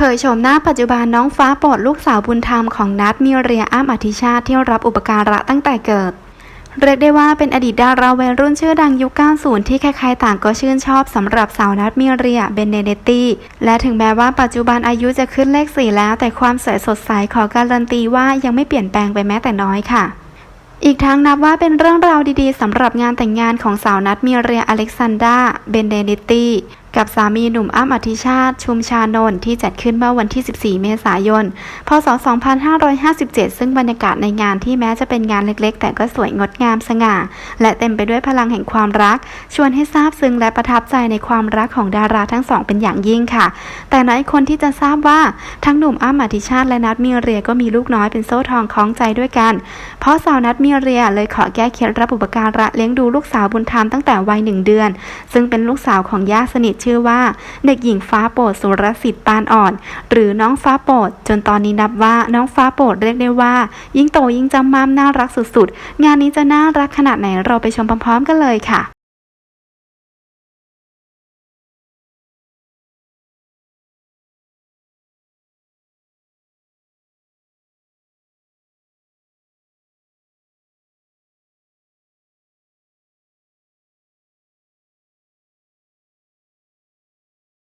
เผยโฉมหน้าปัจจุบันน้องฟ้าโปรดลูกสาวบุญธรรมของนัทมีเรียอ้ำอธิชาติที่รับอุปการะตั้งแต่เกิด เรียกได้ว่าเป็นอดีตดาราวัยรุ่นชื่อดังยุค 90 ที่ใครๆต่างก็ชื่นชอบสำหรับสาวนัทมีเรียเบนเนเดตตี้และถึงแม้ว่าปัจจุบันอายุจะขึ้นเลข4แล้ว แต่ความสวยสดใสขอการันตีว่ายังไม่เปลี่ยนแปลงไปแม้แต่น้อยค่ะอีกทั้งนับว่าเป็นเรื่องราวดีๆสำหรับงานแต่งงานของสาวนัทมีเรียอเล็กซานดราเบนเดนิตตี้ กับสามีหนุ่มอ้ำอธิชาติ ชุมชานนท์ที่จัดขึ้นเมื่อวันที่ 14 เมษายน พศ 2557 ซึ่งบรรยากาศในงานที่แม้จะเป็นงานเล็กๆ แต่ก็สวยงดงามสง่า และเต็มไปด้วยพลังแห่งความรัก ชวนให้ซาบซึ้งและประทับใจในความรักของดาราทั้งสองเป็นอย่างยิ่งค่ะ แต่น้อยคนที่จะทราบว่าทั้งหนุ่มอ้ำอธิชาติและนัทมีเรียก็มีลูกน้อยเป็นโซ่ทองคล้องใจด้วยกัน เพราะสาวนัทมีเรียเลยขอแก้เคล็ดรับอุปการะเลี้ยงดูลูกสาวบุญธรรมตั้งแต่วัยหนึ่งเดือน ซึ่งเป็นลูกสาวของญาติสนิทชื่อว่า เด็กหญิงฟ้าโปรดสุรสิทธิ์ปานอ่อน หรือน้องฟ้าโปรดจนตอนนี้นับว่าน้องฟ้าโปรดเรียกได้ว่า ยิ่งโตยิ่งจำม่มน่ารักสุดๆ งานนี้จะน่ารักขนาดไหนเราไปชมพร้อมๆกันเลยค่ะ